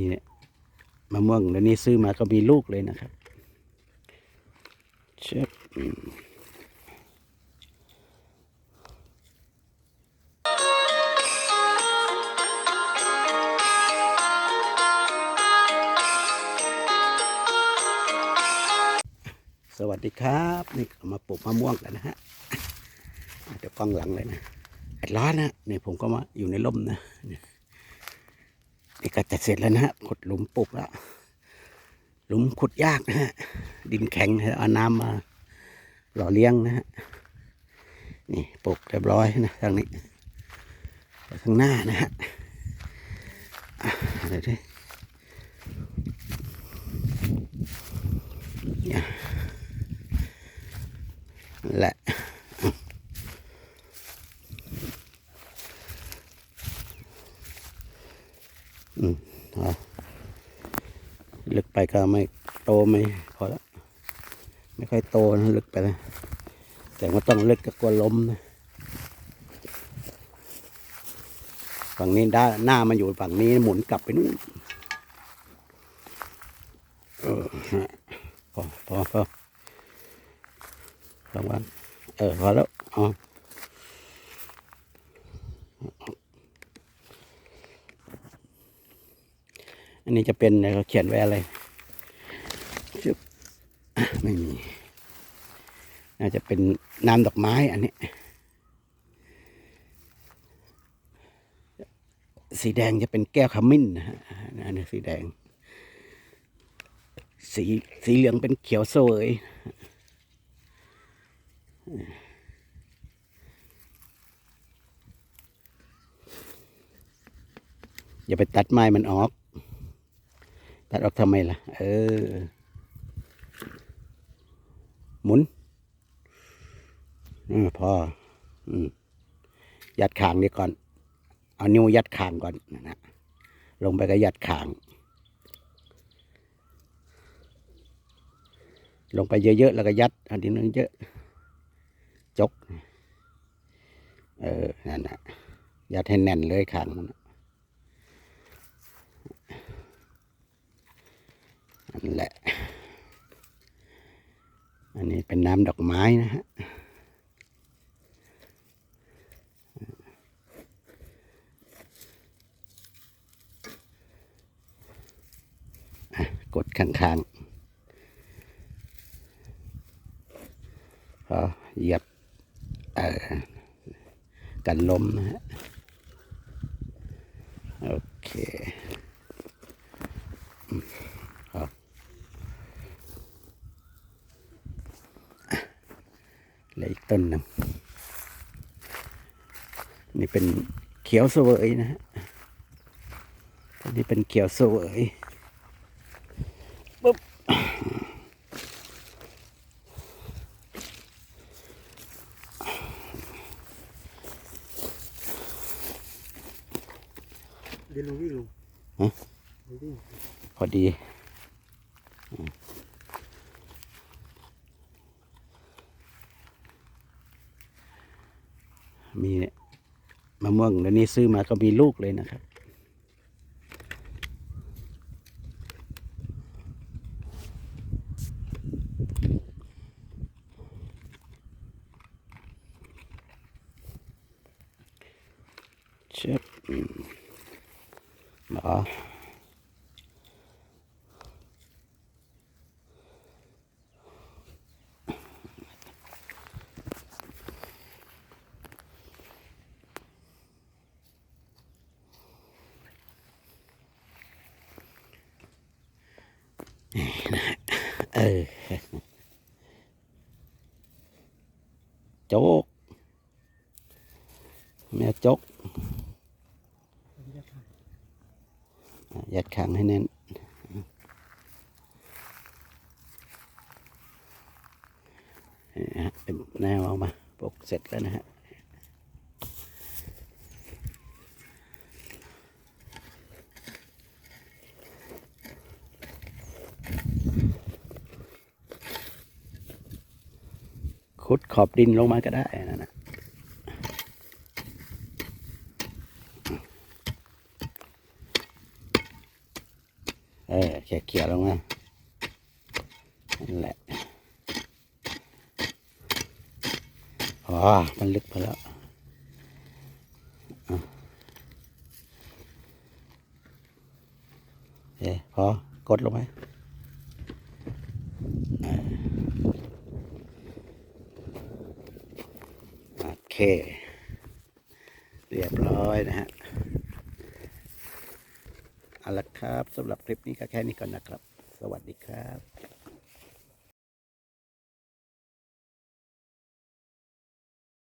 ี่เนี่ยมะม่วงเดี๋ยวนี้ซื้อมาก็มีลูกเลยนะครับเชิบอืมสวัสดีครับนี่มาปลูกมะม่วงกันนะฮะเดี๋ยวกล้องหลังเลยนะแอดร้อนนะนี่ผมก็มาอยู่ในร่มนะ นี่ก็จะเสร็จแล้วนะฮะขุดหลุมปลูกแล้วหลุมขุดยากนะฮะดินแข็งเอาน้ำมาหล่อเลี้ยงนะฮะนี่ปลูกเรียบร้อยนะทางนี้ข้างหน้านะฮะอะเดี๋ยวดิเนี่ยนั่นแหละ อืมอาลึกไปก็ไม่โตไม่พอแล้วไม่ค่อยโตนะลึกไปนะแต่ว่าต้องลึกก็กลัวล้มนะฝั่งนี้ด้านหน้ามันอยู่ฝั่งนี้หมุนกลับไปนู่นเออพอพอพอระวังเออพอแล้วอ๋อ อันนี้จะเป็นเขาเขียนไว้อะไรไม่มีน่าจะเป็นน้ำดอกไม้อันนี้ สีแดงจะเป็นแก้วขมิ้นนะฮะอันนี้สีแดง สีสีเหลืองเป็นเขียวเสวยอย่าไปตัดไม้มันออก ตัดออกทำไมล่ะ เออ หมุนอพอ อืม ยัดขางนี่ก่อน เอานิ้วยัดขางก่อนนะนะลงไปก็ยัดขาง ลงไปเยอะๆ แล้วก็ยัด อันนี้นึงเยอะ จก เออ นั่นนะยัดให้แน่นเลยขางมันนะนั่นแหละ อั นนี้เป็นน้ำดอกไม้นะฮะกดข้างๆพอเหยียบกันลมนะฮะ โอเคอืมครับอะเหลืออีก ต้นหนึ่งนี่เป็นเขียวเสวยนะฮะอันนี้เป็นเขียวเสวยปุ๊บเดินลงวิ่งลงฮะลงวิ่งพอดี มีมะม่วงเดี๋ยวนี้ซื้อมาก็มีลูกเลยนะครับเช็ เออโจก แม่โจก ยัดขังให้แน่นเป็นแนวออกมาปกเสร็จแล้วนะฮะ ขุดขอบดินลงมาก็ได้นะนะเออเขี่ยๆลงมานั่นแหละอ๋อมันลึกไปแล้วเอ๊ะพอกดลงไหมอ่าโอเค เรียบร้อยนะฮะเอาละครับสำหรับคลิปนี้ก็แค่นี้ก่อนนะครับ สวัสดีครับ